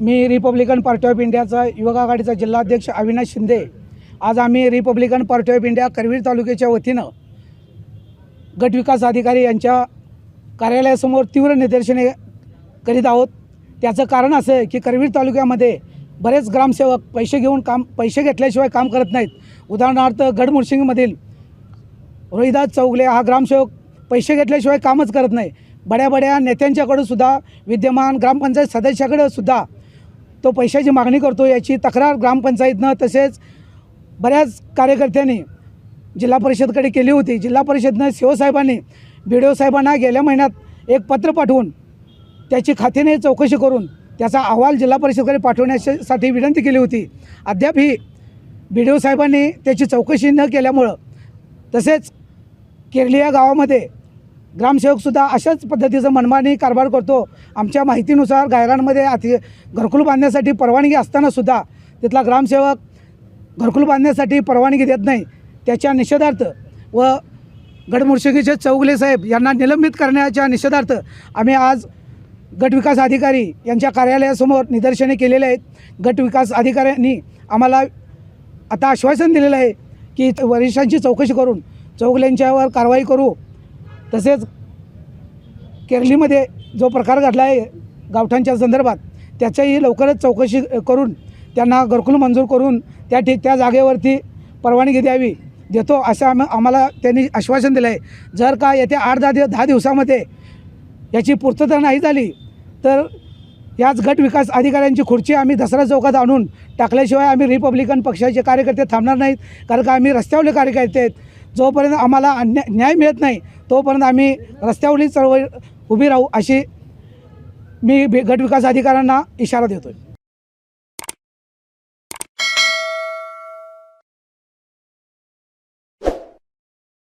Me Republican party of इंडियाचा युवक आघाडीचा जिल्हाध्यक्ष अविनाश शिंदे. आज आम्ही Republican party of India Karvir तालुक्याच्या वतीनं गट विकास अधिकारी यांच्या कार्यालयासमोर तीव्र निदर्शने करीत आहोत. त्याचं कारण असं आहे की करवीर तालुक्यामध्ये बरेच ग्रामसेवक पैसे घेऊन काम पैसे घेतल्याशिवाय काम करत नाहीत. उदाहरणार्थ गडमुर्शिंगमधील रोहिदास चौगले हा ग्रामसेवक पैसे घेतल्याशिवाय कामच करत नाही. बड्या बड्या नेत्यांच्याकडं सुद्धा विद्यमान ग्रामपंचायत सदस्याकडं सुद्धा तो पैशाची मागणी करतो याची तक्रार ग्रामपंचायतनं तसेच बऱ्याच कार्यकर्त्यांनी जिल्हा परिषदकडे केली होती. जिल्हा परिषदनं शिवसाहेबांनी बी डी ओ साहेबांना गेल्या महिन्यात एक पत्र पाठवून त्याची खात्याने चौकशी करून त्याचा अहवाल जिल्हा परिषदकडे पाठवण्यासाठी विनंती केली होती. अद्याप ही बी डी ओ साहेबांनी त्याची चौकशी न केल्यामुळं तसेच केरली या गावामध्ये ग्रामसेवकसुद्धा अशाच पद्धतीचं मनमानी कारभार करतो. आमच्या माहितीनुसार गायरांमध्ये अति घरकुल बांधण्यासाठी परवानगी असतानासुद्धा तिथला ग्रामसेवक घरकुल बांधण्यासाठी परवानगी देत नाही. त्याच्या निषेधार्थ व गडमुर्शिगीचे चौगले साहेब यांना निलंबित करण्याच्या निषेधार्थ आम्ही आज गट विकास अधिकारी यांच्या कार्यालयासमोर निदर्शने केलेले आहेत. गट विकास अधिकाऱ्यांनी आम्हाला आता आश्वासन दिलेलं आहे की वरिष्ठांची चौकशी करून चौगल्यांच्यावर कारवाई करू. तसेच केरलीमध्ये जो प्रकार घडला आहे गावठांच्या संदर्भात त्याच्याही लवकरच चौकशी करून त्यांना घरकुल मंजूर करून त्या ठिक त्या जागेवरती परवानगी द्यावी देतो असं आम आम्हाला त्यांनी आश्वासन दिलं आहे जर का येत्या आठ दहा दिवस दहा दिवसामध्ये याची पूर्तता नाही झाली तर याच गट विकास अधिकाऱ्यांची खुर्ची आम्ही दसरा चौकात आणून टाकल्याशिवाय आम्ही रिपब्लिकन पक्षाचे कार्यकर्ते थांबणार नाहीत कारण का आम्ही रस्त्यावरले कार्यकर्ते आहेत. जोपर्यंत आम्हाला अन्याय न्याय मिळत नाही तोपर्यंत आम्ही रस्त्यावरील चळवळ उभी राहू अशी मी गटविकास अधिकाऱ्यांना इशारा देतो आहे